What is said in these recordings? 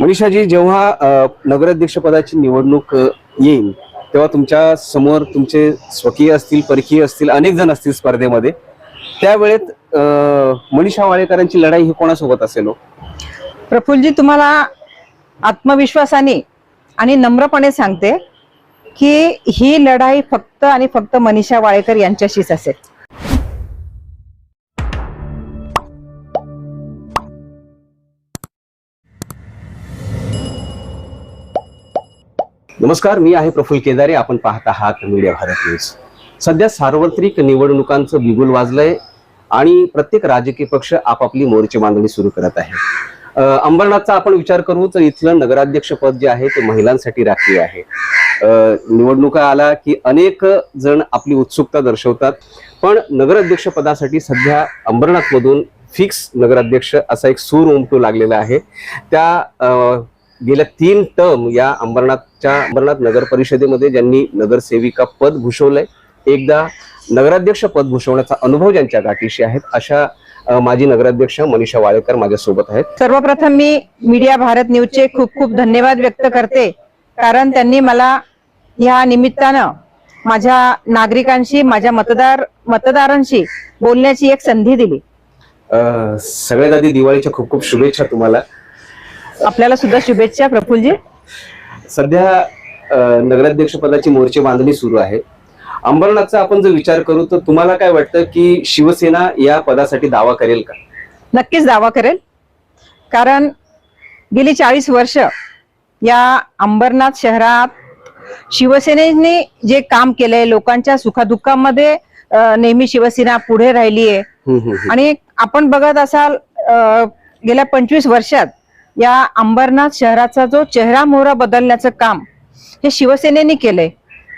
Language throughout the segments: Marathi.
मनीषाजी जेव्हा नगराध्यक्ष पदाची निवडणूक येईल तेव्हा तुमच्यासमोर तुमचे स्वकीय असतील परकीय असतील अनेक जण असतील स्पर्धेमध्ये त्यावेळेत मनीषा वाळेकरांची लढाई ही कोणासोबत असेल हो? प्रफुलजी तुम्हाला आत्मविश्वासाने आणि नम्रपणे सांगते की ही लढाई फक्त आणि फक्त मनीषा वाळेकर यांच्याशीच असेल. नमस्कार मी आहे प्रफुल केदारे. आपण पाहत आहात मीडिया भारत न्यूज. सध्या सार्वत्रिक निवडणुकांचं बिगुल वाजलंय आणि प्रत्येक राजकीय पक्ष आपापली मोर्चे बांधणी सुरू करत आहे. अंबरनाथचा आपण विचार करू तर इथलं नगराध्यक्ष पद जे आहे ते महिलांसाठी राखीव आहे. निवडणुका आला की अनेक जण आपली उत्सुकता दर्शवतात पण नगराध्यक्ष पदासाठी सध्या अंबरनाथ मधून फिक्स नगराध्यक्ष असा एक सूर उमटू लागलेला आहे. त्या गेल्या तीन टर्म या अंबरनाथच्या अंबरनाथ नगर परिषदेमध्ये ज्यांनी नगरसेविका पद भूषवलंय एकदा नगराध्यक्ष पद भूषवण्याचा अनुभव ज्यांच्या गाठीशी आहेत अशा माजी नगराध्यक्ष मनीषा वाळेकर माझ्यासोबत आहेत. सर्वप्रथम मी मीडिया भारत न्यूजचे खूप खूप धन्यवाद व्यक्त करते. कारण त्यांनी मला या निमित्तानं माझ्या नागरिकांशी माझ्या मतदार मतदारांशी बोलण्याची एक संधी दिली. सगळ्यात आधी दिवाळीच्या खूप खूप शुभेच्छा तुम्हाला. आपल्याला सुद्धा शुभेच्छा प्रफुल्लजी सध्या नगराध्यक्ष पदाची मोर्चे बांधणी सुरू आहे. अंबरनाथचा आपण जर विचार करू तर तुम्हाला काय वाटतं की शिवसेना या पदासाठी दावा करेल का? नक्कीच दावा करेल. कारण गेली चाळीस वर्ष या अंबरनाथ शहरात शिवसेनेने जे काम केलंय लोकांच्या सुखादुःखामध्ये नेहमी शिवसेना पुढे राहिली आहे हम्म, हम्म, हम्म. आणि आपण बघत असाल गेल्या पंचवीस वर्षात या अंबरनाथ शहराचा जो चेहरा मोहरा बदलण्याचं काम हे शिवसेनेने केलंय.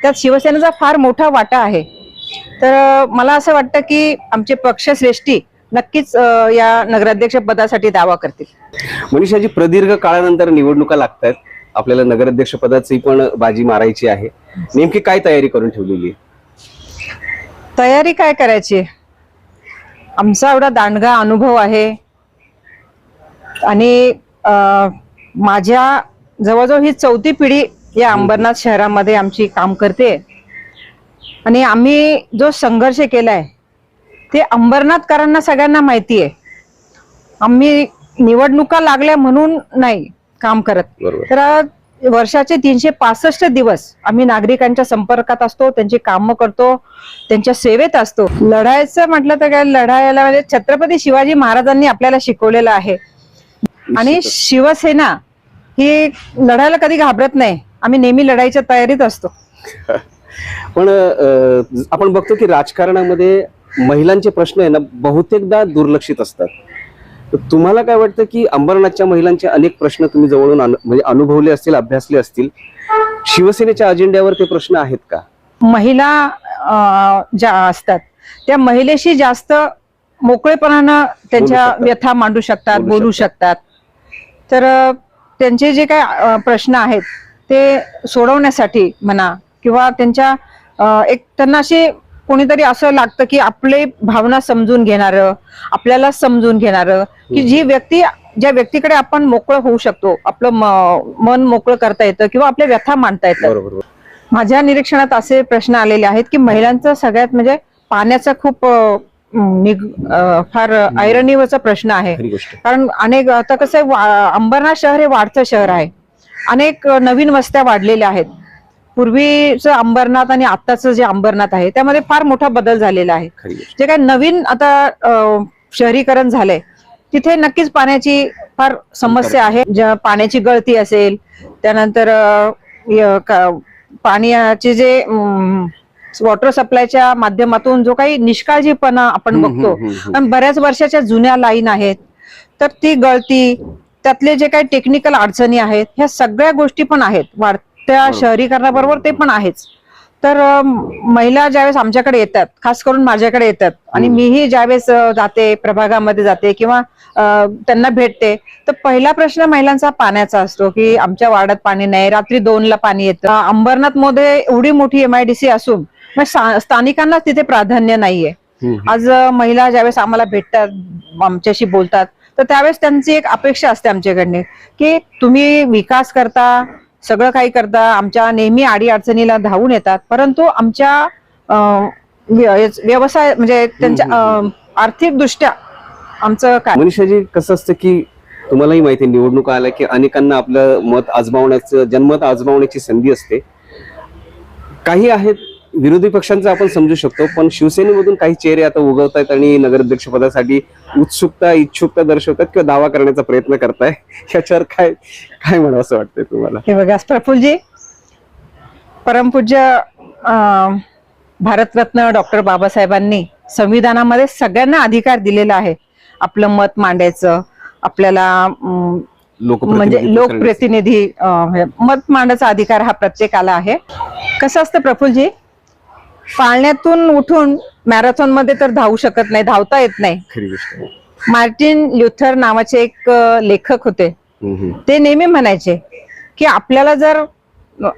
त्यात शिवसेनेचा फार मोठा वाटा आहे. तर मला असं वाटतं की आमचे पक्षश्रेष्ठी नक्कीच या नगराध्यक्ष पदासाठी दावा करतील. मनीषाजी प्रदीर्घ काळानंतर निवडणुका लागत आहेत आपल्याला नगराध्यक्ष पदाची पण बाजी मारायची आहे. नेमकी काय तयारी करून ठेवलेली आहे? तयारी काय करायची? आमचा एवढा दांडगा अनुभव आहे. आणि माझ्या जवळजवळ ही चौथी पिढी या अंबरनाथ शहरामध्ये आमची काम करते. आणि आम्ही जो संघर्ष केलाय ते अंबरनाथकरांना सगळ्यांना माहिती आहे आम्ही निवडणुका लागल्या म्हणून नाही काम करत. तर वर्षाचे तीनशे पासष्ट दिवस आम्ही नागरिकांच्या संपर्कात असतो त्यांची कामं करतो त्यांच्या सेवेत असतो. लढायचं म्हटलं तर काय लढायला म्हणजे छत्रपती शिवाजी महाराजांनी आपल्याला शिकवलेलं आहे. आणि. शिवसेना ही लढायला कधी घाबरत नाही. आम्ही नेहमी लढाईच्या तयारीत असतो. पण आपण बघतो की राजकारणामध्ये महिलांचे प्रश्न आहे ना बहुतेकदा दुर्लक्षित असतात. तर तुम्हाला काय वाटतं की अंबरनाथच्या महिलांचे अनेक प्रश्न तुम्ही जवळून म्हणजे अनुभवले असतील अभ्यासले असतील शिवसेनेच्या अजेंड्यावर ते प्रश्न आहेत का? महिला ज्या असतात त्या महिलेशी जास्त मोकळेपणानं त्यांच्या. व्यथा मांडू शकतात बोलू शकतात. तर त्यांचे जे काय प्रश्न आहेत ते सोडवण्यासाठी म्हणा किंवा त्यांच्या एक त्यांना असे कोणीतरी असं लागतं की आपले भावना समजून घेणारं आपल्याला समजून घेणारं की जी व्यक्ती ज्या व्यक्तीकडे आपण मोकळं होऊ शकतो आपलं म- मन मोकळं करता येतं किंवा आपल्या व्यथा मांडता बरोबर माझ्या निरीक्षणात असे प्रश्न आलेले आहेत की महिलांचा सगळ्यात म्हणजे पाण्याचा खूप फार ऐरणीवरचा प्रश्न आहे. कारण अनेक आता कसं अंबरनाथ शहर हे वाढतं शहर आहे. अनेक नवीन वस्त्या वाढलेल्या आहेत. पूर्वीचं अंबरनाथ आणि आत्ताचं जे अंबरनाथ आहे त्यामध्ये फार मोठा बदल झालेला आहे. जे काय नवीन आता शहरीकरण झालंय तिथे नक्कीच पाण्याची फार समस्या आहे. ज्या पाण्याची गळती असेल त्यानंतर पाण्याचे जे वॉटर सप्लायच्या माध्यमातून जो काही निष्काळजीपणा आपण बघतो. कारण बऱ्याच वर्षाच्या जुन्या लाईन आहेत तर ती गळती त्यातले जे काही टेक्निकल अडचणी आहेत ह्या सगळ्या गोष्टी पण आहेत वाढत्या बरोबर. शहरीकरणाबरोबर ते पण आहेच तर महिला ज्यावेळेस आमच्याकडे येतात खास करून माझ्याकडे येतात आणि. मीही ज्यावेळेस जाते प्रभागामध्ये जाते किंवा त्यांना भेटते तर पहिला प्रश्न महिलांचा पाण्याचा असतो की आमच्या वाड्यात पाणी नाही रात्री दोनला पाणी येतं अंबरनाथमध्ये एवढी मोठी एमआयडीसी असून मग स्थानिकांना तिथे प्राधान्य नाहीये. आज महिला ज्यावेळेस आम्हाला भेटतात आमच्याशी बोलतात तर त्यावेळेस त्यांची एक अपेक्षा असते आमच्याकडने की तुम्ही विकास करता सगळं काही करता आमच्या नेहमी आडी अडचणीला धावून येतात परंतु आमच्या व्यवसाय म्हणजे त्यांच्या आर्थिक दृष्ट्या आमचं काय? मनीषाजी कसं असतं की तुम्हालाही माहिती निवडणुका आल्या की अनेकांना आपलं मत आजमावण्याचं जनमत आजमावण्याची संधी असते. काही आहेत विरोधी पक्षांचं आपण समजू शकतो पण शिवसेनेमधून काही चेहरे आता उगवत आहेत आणि नगराध्यक्ष पदासाठी उत्सुकता इच्छुकता दर्शवतात किंवा दावा करण्याचा प्रयत्न करताय. याच्यावर काय काय म्हणावं असं वाटतंय तुम्हाला? हे बघा प्रफुल्लजी परमपूज्य भारतरत्न डॉक्टर बाबासाहेबांनी संविधानामध्ये सगळ्यांना अधिकार दिलेला आहे. आपलं मत मांडायचं आपल्याला म्हणजे. लोकप्रतिनिधी मत मांडायचा अधिकार हा प्रत्येकाला आहे. कसं असतं प्रफुल्लजी पाळण्यातून उठून मॅरेथॉनमध्ये तर धावू शकत नाही धावता येत नाही. खरी गोष्ट आहे. मार्टिन ल्युथर नावाचे एक अं, लेखक होते. हम्म. ते नेहमी म्हणायचे की आपल्याला जर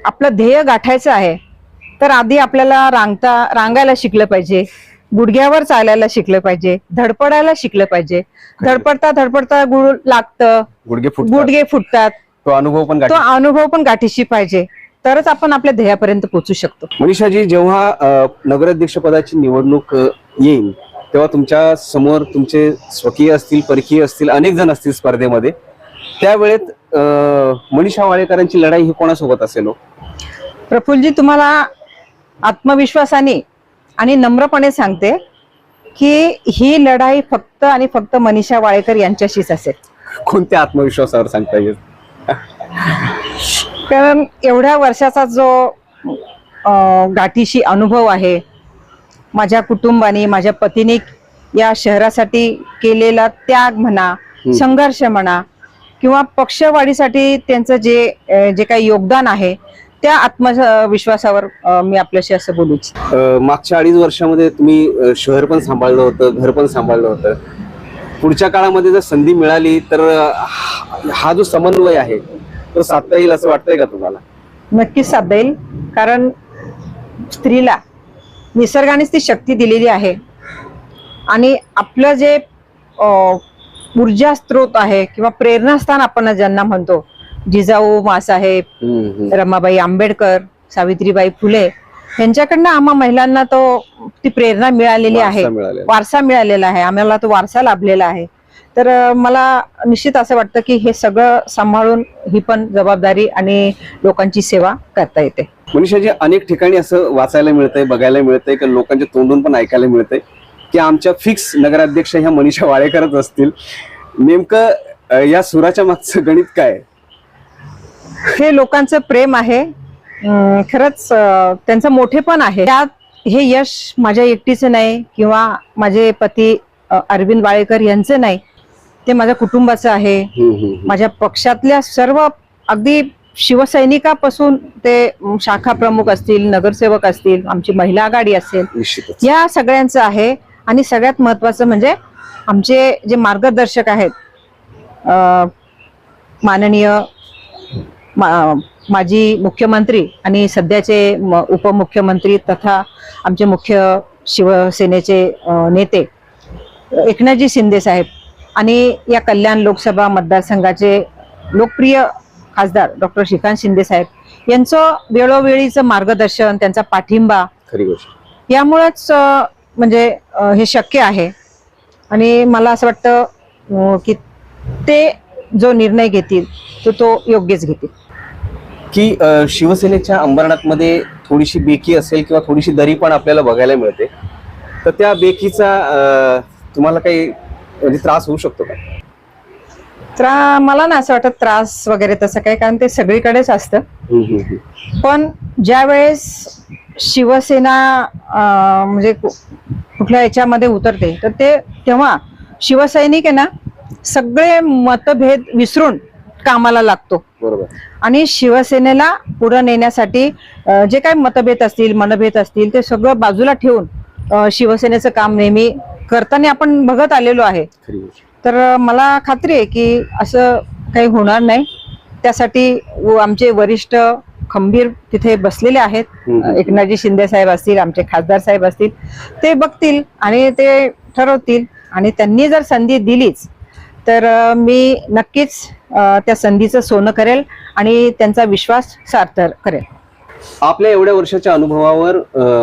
आपलं ध्येय गाठायचं आहे तर आधी आपल्याला रांगता रांगायला शिकलं पाहिजे गुडघ्यावर चालायला शिकलं पाहिजे धडपडायला शिकलं पाहिजे. धडपडता धडपडता गुड लागतं गुडघे फुटतात. गुडघे फुटतात. तो अनुभव पण तो गाठी अनुभव पण गाठीशी पाहिजे. तरच आपण आपल्या ध्येयापर्यंत पोहोचू शकतो. मनीषाजी जेव्हा नगराध्यक्ष पदाची निवडणूक येईल तेव्हा तुमच्यासमोर तुमचे स्वकीय असतील परकीय असतील अनेक जण असतील स्पर्धेमध्ये त्यावेळेत मनीषा वाळेकरांची लढाई ही कोणासोबत असेल हो? प्रफुल्लजी तुम्हाला आत्मविश्वासाने आणि नम्रपणे सांगते की ही लढाई फक्त आणि फक्त मनीषा वाळेकर यांच्याशीच असेल. कोणत्या आत्मविश्वासावर सांगता येईल? कारण एवढ्या वर्षाचा जो गाठीशी अनुभव आहे माझ्या कुटुंबाने माझ्या पतीने या शहरासाठी केलेला त्याग म्हणा. संघर्ष म्हणा किंवा पक्षवाढीसाठी त्यांचं जे जे काही योगदान आहे त्या आत्मविश्वासावर मी आपल्याशी असं बोलू मागच्या अडीच वर्षामध्ये तुम्ही शहर पण सांभाळलं होतं घर पण सांभाळलं होतं पुढच्या काळामध्ये जर संधी मिळाली तर हा जो समन्वय आहे तो साधता येईल असं वाटतंय का तुम्हाला? नक्कीच साधता येईल. कारण स्त्रीला निसर्गानेच ती शक्ती दिलेली आहे. आणि आपलं जे ऊर्जा स्त्रोत आहे किंवा प्रेरणास्थान आपण ज्यांना म्हणतो जिजाऊ मासाहेब. रमाबाई आंबेडकर सावित्रीबाई फुले यांच्याकडनं आम्हा महिलांना तो ती प्रेरणा मिळालेली आहे. वारसा मिळालेला आहे. आम्हाला तो वारसा लाभलेला आहे. तर मला निश्चित असं वाटतं की हे सगळं सांभाळून ही पण जबाबदारी आणि लोकांची सेवा करता येते. मनीषाजी अनेक ठिकाणी असं वाचायला मिळतंय बघायला मिळतंय की लोकांच्या तोंडून पण ऐकायला मिळतंय की आमच्या फिक्स नगराध्यक्ष ह्या मनीषा वाळेकरच असतील. नेमकं या सुराच्या मागचं गणित काय? हे लोकांचं प्रेम आहे. खरंच त्यांचं मोठेपण आहे. त्यात हे यश माझ्या एकटीचं नाही किंवा माझे पती अरविंद वाळेकर यांचं नाही. ते माझ्या कुटुंबाचं आहे. माझ्या पक्षातल्या सर्व अगदी शिवसैनिकापासून ते शाखा प्रमुख असतील नगरसेवक असतील आमची महिला आघाडी असेल या सगळ्यांचं आहे. आणि सगळ्यात महत्वाचं म्हणजे आमचे जे मार्गदर्शक आहेत माननीय मा- माजी मुख्यमंत्री आणि सध्याचे उपमुख्यमंत्री तथा आमचे मुख्य शिवसेनेचे नेते एकनाथजी शिंदे साहेब. आणि या कल्याण लोकसभा मतदारसंघाचे लोकप्रिय खासदार डॉक्टर श्रीकांत शिंदे साहेब यांचं वेळोवेळीचं मार्गदर्शन त्यांचा पाठिंबा खरी गोष्ट. यामुळेच म्हणजे हे शक्य आहे. आणि मला असं वाटतं की ते जो निर्णय घेतील तो तो योग्यच घेतील. की शिवसेनेच्या अंबरनाथमध्ये थोडीशी बेकी असेल किंवा थोडीशी दरी पण आपल्याला बघायला मिळते तर त्या बेकीचा तुम्हाला काही म्हणजे त्रास होऊ शकतो का? तर मला ना असं वाटत त्रास वगैरे तसं काही कारण ते सगळीकडेच असतं. पण ज्या वेळेस शिवसेना अ, म्हणजे कु- कुठल्या याच्यामध्ये उतरते तर ते तेव्हा शिवसैनिक आहे ना सगळे मतभेद विसरून कामाला लागतो. बरोबर. आणि शिवसेनेला पुढे नेण्यासाठी अ, जे काही मतभेद असतील मनभेद असतील ते सगळं बाजूला ठेवून अ, शिवसेनेचं काम नेहमी करताना आपण बघत आलेलो आहे. तर मला खात्री आहे की असं काही होणार नाही. त्यासाठी व आमचे वरिष्ठ खंबीर तिथे बसलेले आहेत. एकनाथजी शिंदे साहेब असतील आमचे खासदार साहेब असतील ते बघतील आणि ते ठरवतील. आणि त्यांनी जर संधी दिलीच तर मी नक्कीच त्या संधीचं सोनं करेल आणि त्यांचा विश्वास सार्थ करेल. आपल्या एवढ्या वर्षाच्या अनुभवावर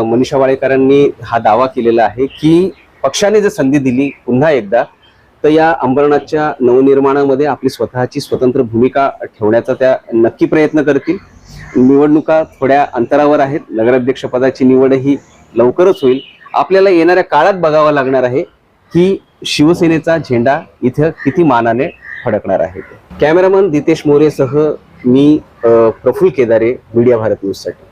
मनीषा वाळेकरांनी हा दावा केलेला आहे की पक्षाने जर संधी दिली पुन्हा एकदा तर या अंबरनाथच्या नवनिर्माणामध्ये आपली स्वतःची स्वतंत्र भूमिका ठेवण्याचा त्या नक्की प्रयत्न करतील. निवडणुका थोड्या अंतरावर आहेत. नगराध्यक्ष पदाची निवडही लवकरच होईल. आपल्याला येणाऱ्या काळात बघावं लागणार आहे की शिवसेनेचा झेंडा इथं किती मानाने फडकणार आहे. कॅमेरामन दितेश मोरेसह मी प्रफुल केदारे मीडिया भारत न्यूजसाठी.